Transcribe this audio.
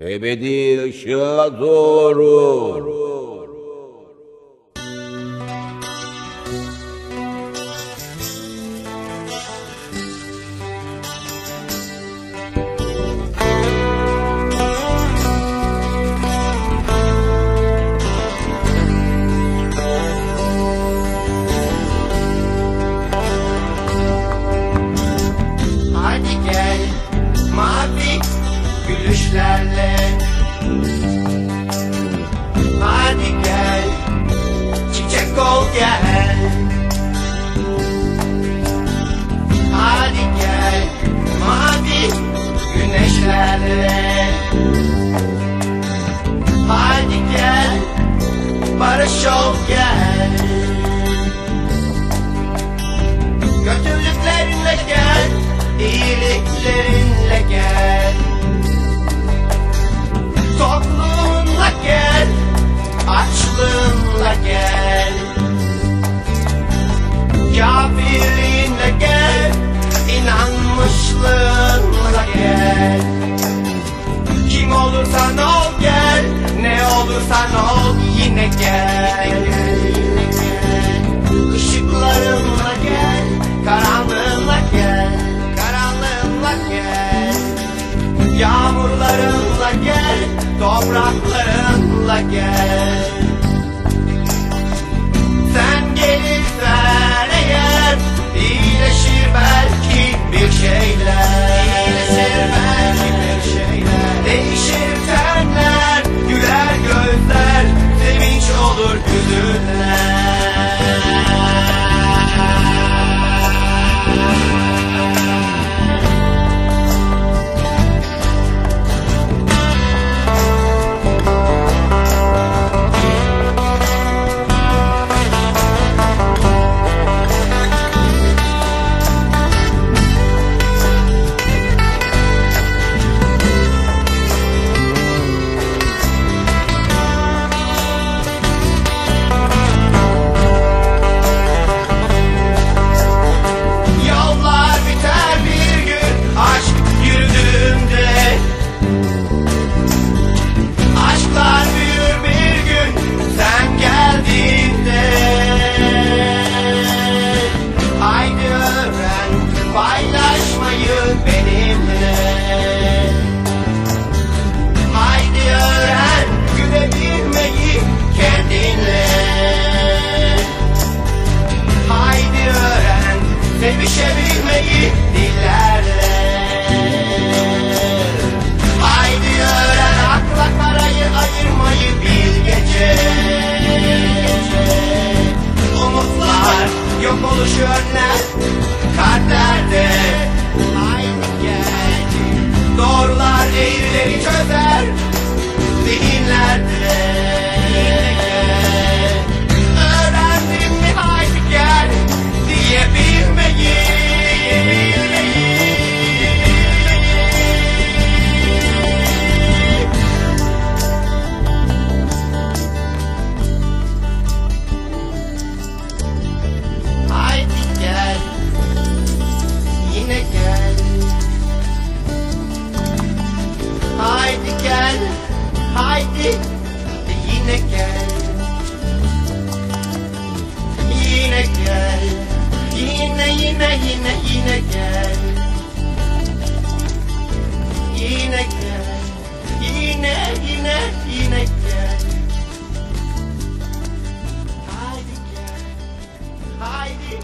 Ebedi ışığa doğru. Güneşlerle Hadi gel barış ol gel Kötülüklerinle gel, iyiliklerinle gel. Tokluğunla gel, açlığınla gel. Kafirliğinle gel, inanmışlığınla gel. Olursan ol gel, ne olursan ol yine gel. Işıklarınla gel, karanlığınla gel, karanlığınla gel. Yağmurlarınla gel, topraklarınla gel. your not. Haydi gel haydi yine gel. Yine gel yine yine yine yine gel. Yine gel yine yine yine gel. Haydi gel haydi